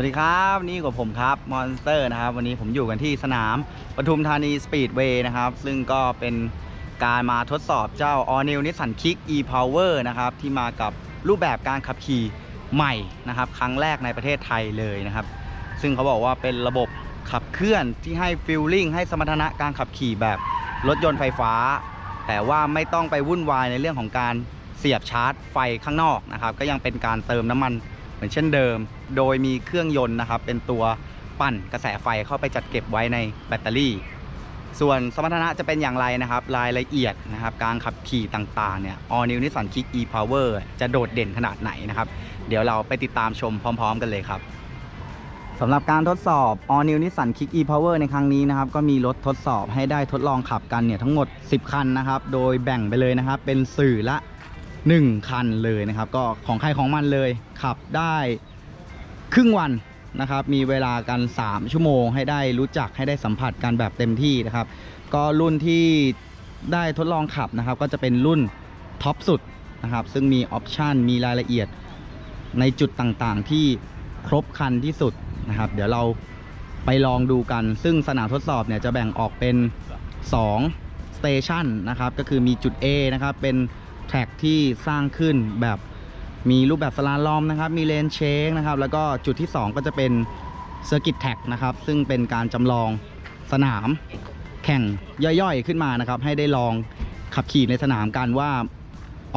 วัสดีครับนี่กับผมครับมอนสเตอร์นะครับ วันนี้ผมอยู่กันที่สนามปทุมธานีสปีดเวย์นะครับ ซึ่งก็เป็นการมาทดสอบเจ้า All New Nissan Kick e-Power นะครับ ที่มากับรูปแบบการขับขี่ใหม่นะครับ ครั้งแรกในประเทศไทยเลยนะครับ ซึ่งเขาบอกว่าเป็นระบบขับเคลื่อนที่ให้ฟิลลิ่งให้สมรรถนะการขับขี่แบบรถยนต์ไฟฟ้า แต่ว่าไม่ต้องไปวุ่นวายในเรื่องของการเสียบชาร์จไฟข้างนอกนะครับ ก็ยังเป็นการเติมน้ำมัน เหมือนเช่นเดิม โดยมีเครื่องยนต์นะครับ เป็นตัวปั่นกระแสไฟเข้าไปจัดเก็บไว้ในแบตเตอรี่ ส่วนสมรรถนะจะเป็นอย่างไรนะครับ รายละเอียดนะครับ การขับขี่ต่างๆเนี่ย All New Nissan Kick e-Power จะโดดเด่นขนาดไหนนะครับ เดี๋ยวเราไปติดตามชมพร้อม ๆ กันเลยครับสำหรับการทดสอบ All New Nissan Kick e-Power ในครั้งนี้นะครับ ก็มีรถทดสอบให้ได้ทดลองขับกันเนี่ยทั้งหมด 10 คันนะครับ โดยแบ่งไปเลยนะครับ เป็นสื่อละ 1 คันเลยนะครับ ก็ของใครของมันเลยขับได้ครึ่งวันนะครับ มีเวลากัน 3 ชั่วโมง ให้ได้รู้จักให้ได้สัมผัสกันแบบเต็มที่นะครับ ก็รุ่นที่ได้ทดลองขับนะครับ ก็จะเป็นรุ่นท็อปสุดนะครับ ซึ่งมีออปชันมีรายละเอียดในจุดต่างๆที่ครบครันที่สุดนะครับ เดี๋ยวเราไปลองดูกัน ซึ่งสนามทดสอบเนี่ยจะแบ่งออกเป็น2 สเตชันนะครับ ก็คือมีจุด A นะครับ เป็น แท็กที่สร้างขึ้นแบบมีรูปแบบสลาลอมนะครับ มีเลนเชคนะครับ แล้วก็จุดที่ 2 ก็จะเป็นเซอร์กิตแท็กนะครับ ซึ่งเป็นการจำลองสนามแข่งย่อยๆขึ้นมานะครับ ให้ได้ลองขับขี่ในสนามกันว่า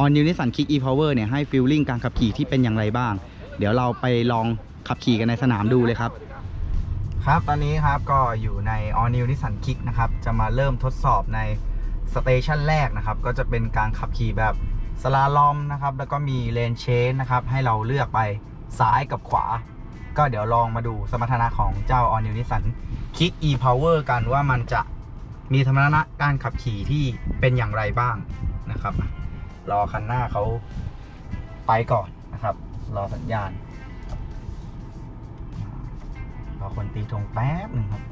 On New Nissan Kick e-Power เนี่ยให้ฟีลลิ่งการขับขี่ที่เป็นอย่างไรบ้าง เดี๋ยวเราไปลองขับขี่กันในสนามดูเลยครับ ครับตอนนี้ครับก็อยู่ใน All New Nissan Kick นะครับ จะมาเริ่มทดสอบใน สเตชันแรกนะครับ ก็จะเป็นการขับขี่แบบสลาลอมนะครับ แล้วก็มีเลนเชนนะครับ ให้เราเลือกไปซ้ายกับขวา ก็เดี๋ยวลองมาดูสมรรถนะของเจ้า All New Nissan Kick e-Power กันว่ามันจะมีสมรรถนะการขับขี่ที่เป็นอย่างไรบ้างนะครับ รอคันหน้าเขาไปก่อนนะครับ รอสัญญาณ รอคนตีธงแป๊บหนึ่งครับ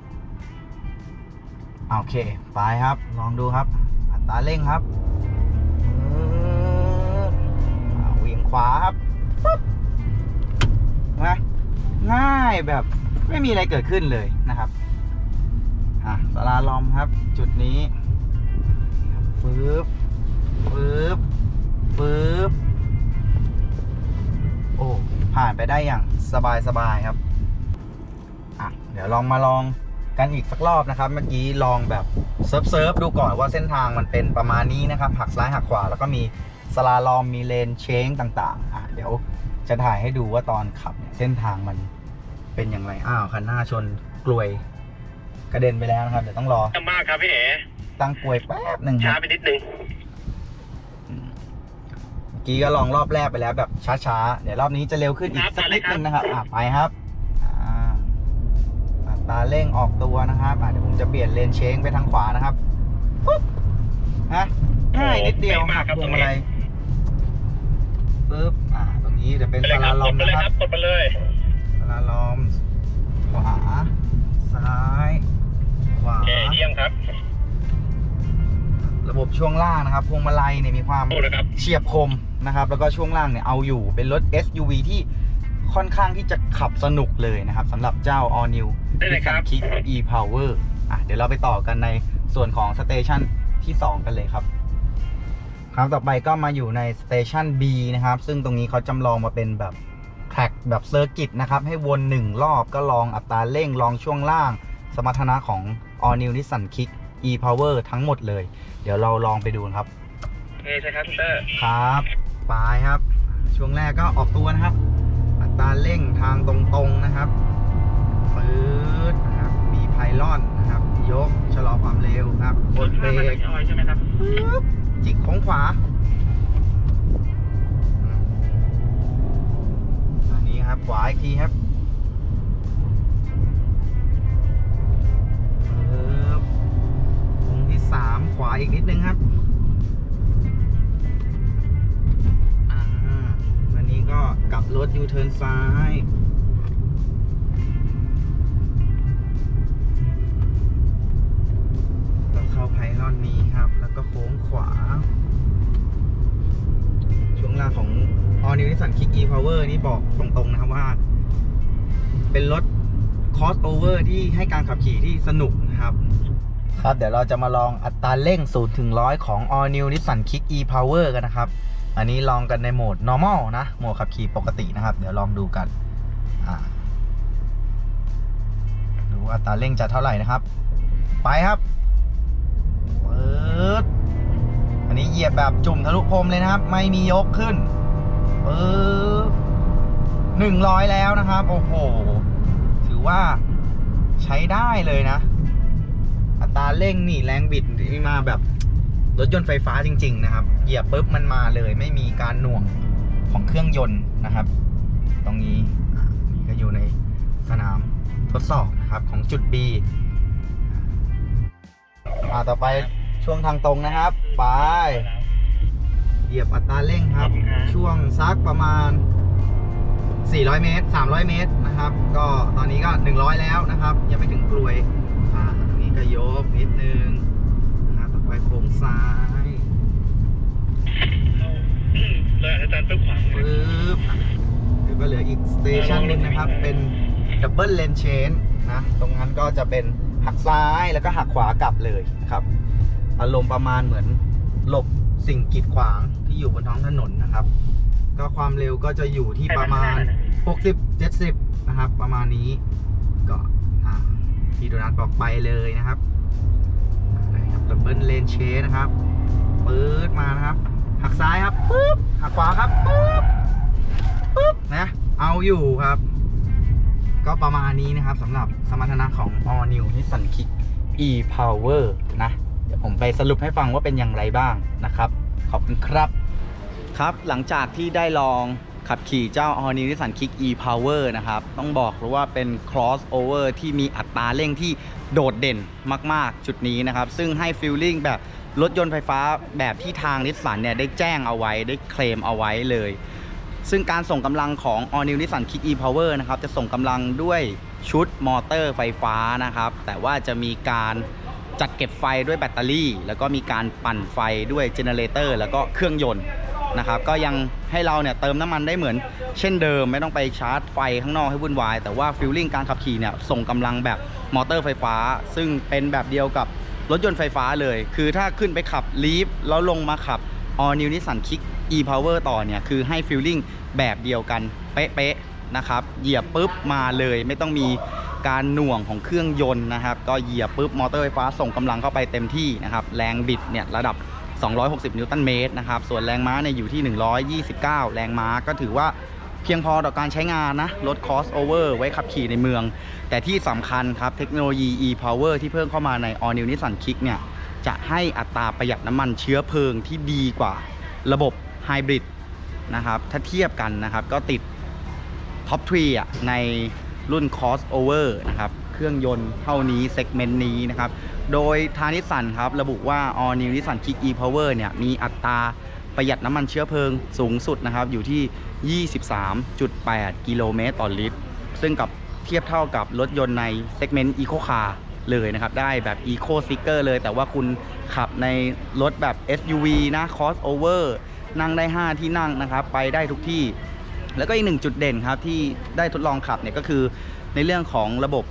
โอเค ไปครับ ลองดูครับ ตาเร่งครับเวียงขวาครับปุ๊บนะง่ายแบบไม่มีอะไรเกิดขึ้นเลยนะครับอะสลาลอมครับ จุดนี้ครับฟืบฟืบฟืบโอ้ผ่านไปได้อย่างสบายสบายๆครับอะเดี๋ยวลองมาลอง กันอีกสักรอบนะครับ เมื่อกี้ลองแบบเซิร์ฟเซิร์ฟดูก่อนว่าเส้นทางมันเป็นประมาณนี้นะครับ หักซ้ายหักขวา แล้วก็มีสลาลอมมีเลนเชงต่างๆอะเดี๋ยวจะถ่ายให้ดูว่าตอนขับเนี่ยเส้นทางมันเป็นอย่างไรอ้าวคันหน้าชนกลวยกระเด็นไปแล้วนะครับเดี๋ยวต้องรอมากครับพี่เอ๋ตั้งกลวยแป๊บหนึ่งคช้ารับไปนิดนึงอืมเมื่อกี้ก็ลองรอบแรกไปแล้วแบบช้าๆเดี๋ยวรอบนี้จะเร็วขึ้นอีกสักนิดนึงนะครับอะไปครับอ่าอั ตราเร่งออกตัวนะครับอะเดี๋ยวผมจะเปลี่ยนเลนเชงไปทางขวานะครับปุ๊บฮะง่ายนิดเดียวโอ้ไม่หัมากกครับพวงมาลัยปุ๊บอ่าตรงนี้จะเป็นไปเลสยคลารับลกอดมไปเลยนะคครัรับบกดไปเลยสลาลอมขวาซ้ายขวาโอเคเยี่ยมครับ ระบบช่วงล่างนะครับพวงมาลัยเนี่ยมีความดูนะครับเฉียบคมนะครับ แล้วก็ช่วงล่างเนี่ยเอาอยู่เป็นรถ SUV ที่ค่อนข้างที่จะขับสนุกเลยนะครับสำหรับเจ้า All New ได้เลยครับ Nissan Kick e-Power อะเดี๋ยวเราไปต่อกันในส่วนของสเตชันที่ 2 กันเลยครับ ครับต่อไปก็มาอยู่ในสเตชัน B นะครับ ซึ่งตรงนี้เขาจำลองมาเป็นแบบแทร็กแบบเซอร์กิตนะครับ ให้วน 1 รอบก็ลองอัตราเร่งลองช่วงล่าง สมรรถนะของ All New Nissan Kick e-Power ทั้งหมดเลย เดี๋ยวเราลองไปดูนะครับโอเคใช่ครับพี่เตอร์ครับปลายครับ ช่วงแรกก็ออกตัวนะครับ อัตราเร่งทางตรงๆนะครับ ปื๊ดนะครับมีไพลอนนะครับยกชะลอความเร็วครับกดเบรกออยใช่ไหมครับปึ๊บจิกโค้งขวาอืมอันนี้ครับขวาอีกทีครับปึ๊บโค้งที่สามขวาอีกนิดนึงครับอ่าวันนี้ก็กลับรถยูเทิร์นซ้าย crossover ที่ให้การขับขี่ที่สนุกนะครับ ครับเดี๋ยวเราจะมาลองอัตราเร่ง0ถึง100 ของ All New Nissan Kick e-Power กันนะครับ อันนี้ลองกันในโหมด normal นะ โหมดขับขี่ปกตินะครับ เดี๋ยวลองดูกันอ่าดูอัตราเร่งจะเท่าไหร่นะครับ ไปครับเปิดอันนี้เหยียบแบบจุ่มทะลุพรมเลยนะครับ ไม่มียกขึ้นปึ๊บหนึ่งร้อยแล้วนะครับ โอ้โห อว่าใช้ได้เลยนะ อัตราเร่งนี่แรงบิดนี่มาแบบรถยนต์ไฟฟ้าจริง ๆ นะครับ เหยียบปุ๊บมันมาเลย ไม่มีการหน่วงของเครื่องยนต์นะครับ ตรงนี้อะนี่ก็อยู่ในสนามทดสอบนะครับของจุด B อ่าต่อไปช่วงทางตรงนะครับ ไป เหยียบอัตราเร่งครับ ช่วงซักประมาณ 400 เมตร 300 เมตรนะครับ ก็ตอนนี้ก็ 100 แล้วนะครับ ยังไม่ถึงกลวยอ่าตรงนี้ก็ยกนิดนึงนะครับต่อไปโค้งซ้ายเลยอาจารย์ปึ๊บขวามือปึ๊บอะเดี๋ยวก็เหลืออีกสเตชันหนึ่งนะครับ เป็นดับเบิลเลนเชนนะ ตรงนั้นก็จะเป็นหักซ้ายแล้วก็หักขวากลับเลยนะครับ อารมณ์ประมาณเหมือนหลบสิ่งกีดขวางที่อยู่บนท้องถนนนะครับก็ ความเร็วก็จะอยู่ที่ประมาณ 60 70 นะครับ ประมาณนี้ก็อ่าพี่โดนัทบอกไปเลยนะครับนะครับดับเบิลเลนเชนนะครับปื๊ดมานะครับ หักซ้ายครับปึ๊บหักขวาครับปึ๊บปึ๊บนะเอาอยู่ครับ ก็ประมาณนี้นะครับสำหรับสมรรถนะของ All New Nissan Kick e-Power นะ เดี๋ยวผมไปสรุปให้ฟังว่าเป็นอย่างไรบ้างนะครับ ขอบคุณครับ ครับหลังจากที่ได้ลองขับขี่เจ้า All New Nissan Kick e-Power นะครับ ต้องบอกเลยว่าเป็น crossover ที่มีอัตราเร่งที่โดดเด่นมาก ๆ จุดนี้นะครับ ซึ่งให้ฟีลลิ่งแบบรถยนต์ไฟฟ้าแบบที่ทางนิสสันเนี่ย ได้แจ้งเอาไว้ได้เคลมเอาไว้เลย ซึ่งการส่งกำลังของ All New Nissan Kick e-Power นะครับ จะส่งกำลังด้วยชุดมอเตอร์ไฟฟ้านะครับ แต่ว่าจะมีการจัดเก็บไฟด้วยแบตเตอรี่ แล้วก็มีการปั่นไฟด้วยเจเนเรเตอร์แล้วก็เครื่องยนต์ นะครับก็ยังให้เราเนี่ยเติมน้ำมันได้เหมือน เช่นเดิมไม่ต้องไปชาร์จไฟข้างนอกให้วุ่นวาย แต่ว่าฟิลลิ่งการขับขี่เนี่ยส่งกำลังแบบมอเตอร์ไฟฟ้า ซึ่งเป็นแบบเดียวกับรถยนต์ไฟฟ้าเลย คือถ้าขึ้นไปขับลีฟแล้วลงมาขับ All New Nissan Kick e-Power ต่อเนี่ยคือให้ฟีลลิ่งแบบเดียวกันเป๊ะๆนะครับเหยียบปุ๊บมาเลยไม่ต้องมีการหน่วงของเครื่องยนต์นะครับ ก็เหยียบปุ๊บมอเตอร์ไฟฟ้าส่งกำลังเข้าไปเต็มที่นะครับ แรงบิดเนี่ยระดับ 260 นิวตันเมตรนะครับ ส่วนแรงม้าเนี่ยอยู่ที่ 129 แรงม้าก็ถือว่าเพียงพอต่อการใช้งานนะลด cost over ไว้ขับขี่ในเมือง แต่ที่สำคัญครับเทคโนโลยี e-power ที่เพิ่มเข้ามาใน all new Nissan Kick เนี่ย จะให้อัตราประหยัดน้ำมันเชื้อเพลิงที่ดีกว่าระบบไฮบริดนะครับ ถ้าเทียบกันนะครับ ก็ติดท็อปทรีในรุ่น crossover นะครับ เครื่องยนต์เท่านี้เซกเมนต์นี้นะครับ โดยทางนิสสันครับระบุว่า all new Nissan Kick e-power เนี่ยมีอัตราประหยัดน้ำมันเชื้อเพลิงสูงสุดนะครับอยู่ที่ 23.8 กิโลเมตรต่อลิตร ซึ่งกับเทียบเท่ากับรถยนต์ในเซกเมนต์ Eco Car เลยนะครับ ได้แบบ Eco Sticker เลย แต่ว่าคุณขับในรถแบบ SUV นะ crossover นั่งได้ 5 ที่นั่งนะครับ ไปได้ทุกที่ แล้วก็อีกหนึ่งจุดเด่นครับที่ได้ทดลองขับเนี่ยก็คือในเรื่องของระบบ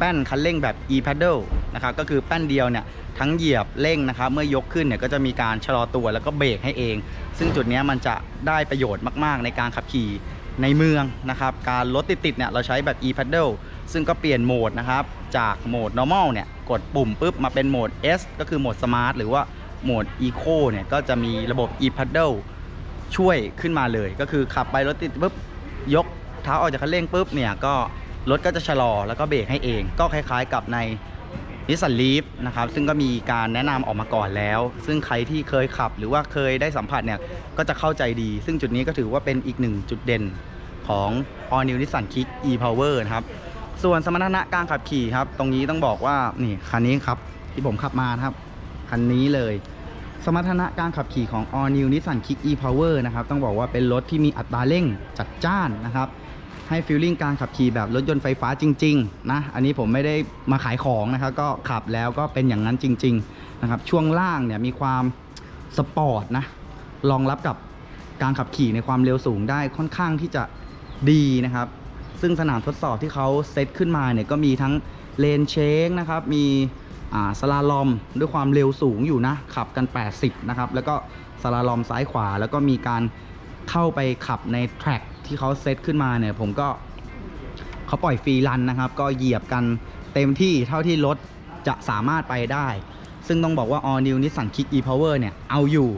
แป้นคันเร่งแบบ e-pedal นะครับก็คือแป้นเดียวเนี่ยทั้งเหยียบเร่งนะครับเมื่อยกขึ้นเนี่ยก็จะมีการชะลอตัวแล้วก็เบรกให้เอง ซึ่งจุดนี้มันจะได้ประโยชน์มากๆ ในการขับขี่ในเมืองนะครับการรถติดๆเนี่ยเราใช้แบบ e-pedal ซึ่งก็เปลี่ยนโหมดนะครับจากโหมด normal เนี่ยกดปุ่มปุ๊บมาเป็นโหมด S ก็คือโหมด smart หรือว่าโหมด eco เนี่ยก็จะมีระบบ e-pedal ช่วยขึ้นมาเลย ก็คือขับไปรถติดปุ๊บยกเท้าออกจากคันเร่งปุ๊บเนี่ยก็ รถก็จะชะลอแล้วก็เบรกให้เอง ก็คล้ายๆกับในนิสสันลีฟนะครับซึ่งก็มีการแนะนำออกมาก่อนแล้ว ซึ่งใครที่เคยขับหรือว่าเคยได้สัมผัสเนี่ยก็จะเข้าใจดี ซึ่งจุดนี้ก็ถือว่าเป็นอีกหนึ่งจุดเด่นของ All New Nissan Kick e-Power นะครับส่วนสมรรถนะการขับขี่ครับ ตรงนี้ต้องบอกว่านี่คันนี้ครับที่ผมขับมาครับคันนี้เลย สมรรถนะการขับขี่ของ All New Nissan Kick e-Power นะครับต้องบอกว่าเป็นรถที่มีอัตราเร่งจัดจ้านนะครับ ให้ฟีลลิ่งการขับขี่แบบรถยนต์ไฟฟ้าจริงๆนะอันนี้ผมไม่ได้มาขายของนะครับก็ขับแล้วก็เป็นอย่างนั้นจริงๆนะครับช่วงล่างเนี่ยมีความสปอร์ตนะรองรับกับการขับขี่ในความเร็วสูงได้ค่อนข้างที่จะดีนะครับ ซึ่งสนามทดสอบที่เขาเซตขึ้นมาเนี่ยก็มีทั้งเลนเชงนะครับมีอ่าสลาลอมด้วยความเร็วสูงอยู่นะขับกัน 80 นะครับ แล้วก็สลาลอมซ้ายขวา แล้วก็มีการเข้าไปขับในแทร็ก ที่เขาเซตขึ้นมาเนี่ย ผมก็เขาปล่อยฟรีรันนะครับ ก็เหยียบกันเต็มที่เท่าที่รถจะสามารถไปได้ ซึ่งต้องบอกว่า All New Nissan Kick e-Power เนี่ย เอาอยู่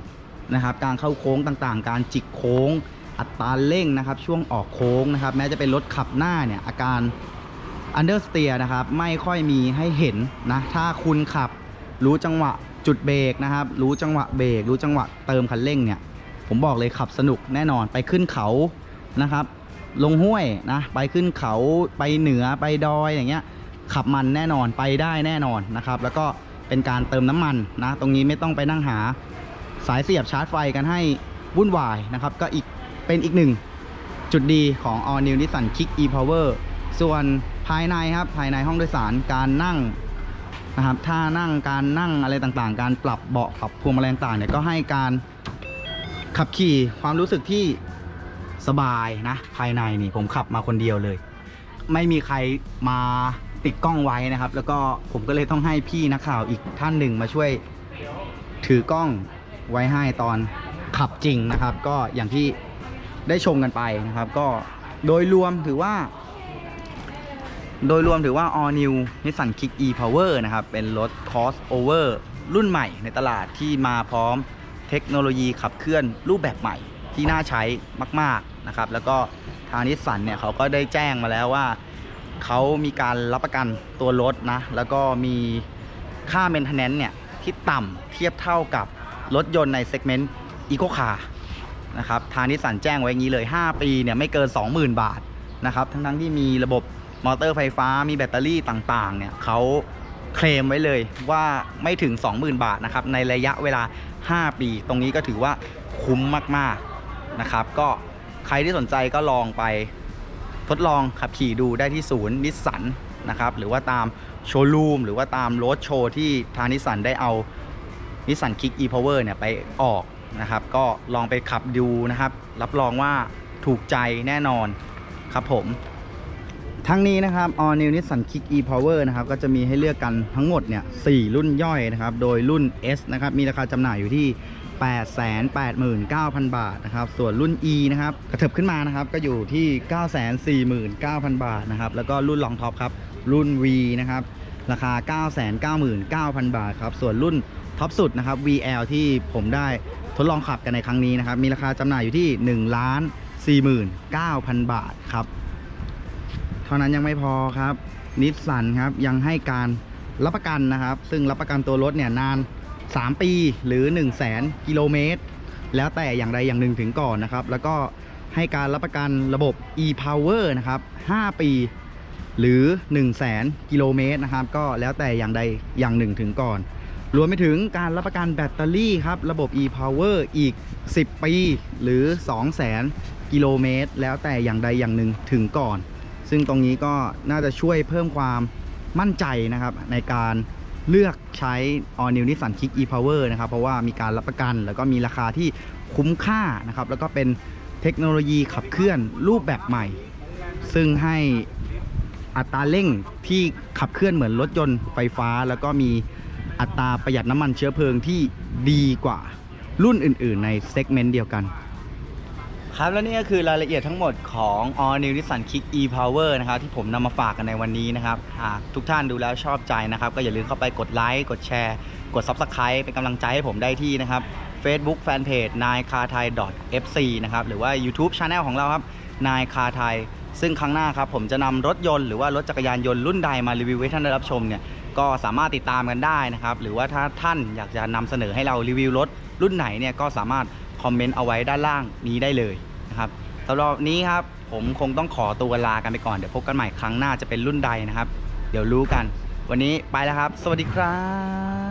นะครับ การเข้าโค้งต่างๆ การจิกโค้ง อัตราเร่งนะครับ ช่วงออกโค้งนะครับ แม้จะเป็นรถขับหน้าเนี่ย อาการ understeer นะครับ ไม่ค่อยมีให้เห็นนะ ถ้าคุณขับรู้จังหวะจุดเบรกนะครับ รู้จังหวะเบรก รู้จังหวะเติมคันเร่งเนี่ย ผมบอกเลยขับสนุกแน่นอน ไปขึ้นเขา นะครับ ลงห้วยนะ ไปขึ้นเขาไปเหนือไปดอยอย่างเงี้ย ขับมันแน่นอนไปได้แน่นอนนะครับ แล้วก็เป็นการเติมน้ำมันนะ ตรงนี้ไม่ต้องไปนั่งหาสายเสียบชาร์จไฟกันให้วุ่นวายนะครับ ก็อีกเป็นอีกหนึ่งจุดดีของ All New Nissan Kick e-Power ส่วนภายในครับภายในห้องโดยสารการนั่งนะครับท่านั่งการนั่งอะไรต่างๆ การปรับเบาะปรับพวงมาลัยต่างๆเนี่ยก็ให้การขับขี่ความรู้สึกที่ สบายนะ ภายในนี่ผมขับมาคนเดียวเลย ไม่มีใครมาติดกล้องไว้นะครับ แล้วก็ผมก็เลยต้องให้พี่นักข่าวอีกท่านหนึ่งมาช่วยถือกล้องไว้ให้ตอนขับจริงนะครับ ก็อย่างที่ได้ชมกันไปนะครับ ก็โดยรวมถือว่า โดยรวมถือว่า All New Nissan Kick e-Power นะครับ เป็นรถ crossover รุ่นใหม่ในตลาดที่มาพร้อมเทคโนโลยีขับเคลื่อนรูปแบบใหม่ที่น่าใช้มาก นะครับ แล้วก็ทางนิสสันเนี่ยเขาก็ได้แจ้งมาแล้วว่าเขามีการรับประกันตัวรถนะ แล้วก็มีค่า maintenance เนี่ยที่ต่ำเทียบเท่ากับรถยนต์ในเซกเมนต์ Eco Car นะครับทางนิสสันแจ้งไว้อย่างนี้เลย 5 ปีเนี่ยไม่เกิน 20,000 บาทนะครับ ทั้งๆที่มีระบบมอเตอร์ไฟฟ้ามีแบตเตอรี่ต่างๆ เนี่ยเขาเคลมไว้เลยว่าไม่ถึง 20,000 บาทนะครับในระยะเวลา 5 ปี ตรงนี้ก็ถือว่าคุ้มมากๆนะครับ ก็ ใครที่สนใจก็ลองไปทดลองขับขี่ดูได้ที่ศูนย์นิสสันนะครับหรือว่าตามโชว์รูมหรือว่าตามรถโชว์ที่ทางนิสสันได้เอานิสสันคิก e-power เนี่ยไปออกนะครับ ก็ลองไปขับดูนะครับ รับรองว่าถูกใจแน่นอนครับผม ทั้งนี้นะครับ All New Nissan Kick e-power นะครับ ก็จะมีให้เลือกกันทั้งหมดเนี่ย4รุ่นย่อยนะครับ โดยรุ่น S นะครับ มีราคาจำหน่ายอยู่ที่ 889,000 บาทนะครับ ส่วนรุ่น E นะครับกระเถิบขึ้นมานะครับ ก็อยู่ที่ 949,000 บาทนะครับ แล้วก็รุ่นรองท็อปครับ รุ่น V นะครับ ราคา 999,000 บาทครับ ส่วนรุ่นท็อปสุดนะครับ VL ที่ผมได้ทดลองขับกันในครั้งนี้นะครับ มีราคาจำหน่ายอยู่ที่ 1 ล้าน 49,000 บาทครับ เท่านั้นยังไม่พอครับนิสสันครับยังให้การรับประกันนะครับ ซึ่งรับประกันตัวรถเนี่ยนาน 3 ปีหรือ 1 0 0 0 0แกิโลเมตร แล้วแต่อย่างใดอย่างหนึ่งถึงก่อนนะครับ แล้วก็ให้การรับประกันระบบ e-power นะครับ 5 ปีหรือ 1 0 0 0 0แสนกิโลเมตรนะครับ ก็แล้วแต่อย่างใดอย่างหนึ่งถึงก่อน รวมไปถึงการรับประกันแบตเตอรี่ครับ ระบบ e-power อีก 10 ปีหรือ 2 0 0แสนกิโลเมตร แล้วแต่อย่างใดอย่างหนึ่งถึงก่อน ซึ่งตรงนี้ก็น่าจะช่วยเพิ่มความมั่นใจนะครับในการ เลือกใช้ All New Nissan Kick e-Power นะครับ เพราะว่ามีการรับประกันแล้วก็มีราคาที่คุ้มค่านะครับ แล้วก็เป็นเทคโนโลยีขับเคลื่อนรูปแบบใหม่ ซึ่งให้อัตราเร่งที่ขับเคลื่อนเหมือนรถยนต์ไฟฟ้า แล้วก็มีอัตราประหยัดน้ำมันเชื้อเพลิงที่ดีกว่ารุ่นอื่น ๆ ในเซกเมนต์เดียวกัน ครับและนี่ก็คือรายละเอียดทั้งหมดของ All New Nissan Kick e-Power นะครับที่ผมนำมาฝากกันในวันนี้นะครับหากทุกท่านดูแล้วชอบใจนะครับ ก็อย่าลืมเข้าไปกดไลค์กดแชร์ กด Subscribe เป็นกำลังใจให้ผมได้ที่นะครับ Facebook Fanpage นายคาไทย .fc นะครับหรือว่า YouTube Channel ของเราครับนายคาไทย ซึ่งครั้งหน้าครับผมจะนำรถยนต์หรือว่ารถจักรยานยนต์รุ่นใดมารีวิวให้ท่านได้รับชมเนี่ยก็สามารถติดตามกันได้นะครับหรือว่าถ้าท่านอยากจะนำเสนอให้เรารีวิวรถรุ่นไหนเนี่ยก็สามารถ คอมเมนต์เอาไว้ด้านล่างนี้ได้เลยนะครับสำหรับนนี้ครับผมคงต้องขอตัวลากันไปก่อนเดี๋ยวพบกันใหม่ครั้งหน้าจะเป็นรุ่นใดนะครับ เดี๋ยวรู้กัน วันนี้ไปแล้วครับ สวัสดีครับ